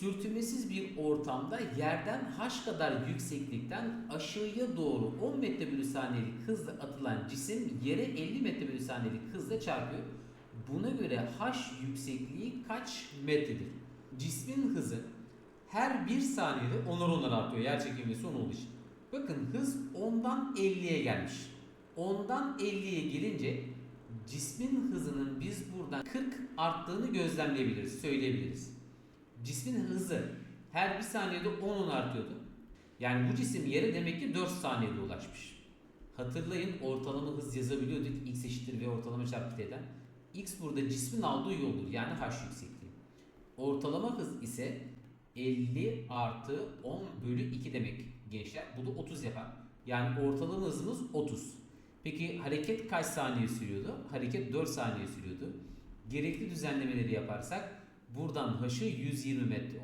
sürtünmesiz bir ortamda yerden h kadar yükseklikten aşağıya doğru 10 metre bölü saniyelik hızla atılan cisim yere 50 metre bölü saniyelik hızla çarpıyor. Buna göre h yüksekliği kaç metredir? Cismin hızı her bir saniyede onar onar artıyor yer çekilmesi 10 olduğu için. Bakın hız 10'dan 50'ye gelmiş. 10'dan 50'ye gelince cismin hızının biz buradan 40 arttığını gözlemleyebiliriz, söyleyebiliriz. Cismin hızı her bir saniyede 10 10 artıyordu. Yani bu cisim yere demek ki 4 saniyede ulaşmış. Hatırlayın ortalama hız yazabiliyorduk. X eşittir v ortalama çarpı t'den. X burada cismin aldığı yoldur. Yani h yüksekliği. Ortalama hız ise 50 artı 10 bölü 2 demek gençler. Bu da 30 yapar. Yani ortalama hızımız 30. Peki hareket kaç saniye sürüyordu? Hareket 4 saniye sürüyordu. Gerekli düzenlemeleri yaparsak buradan h'ı 120 metre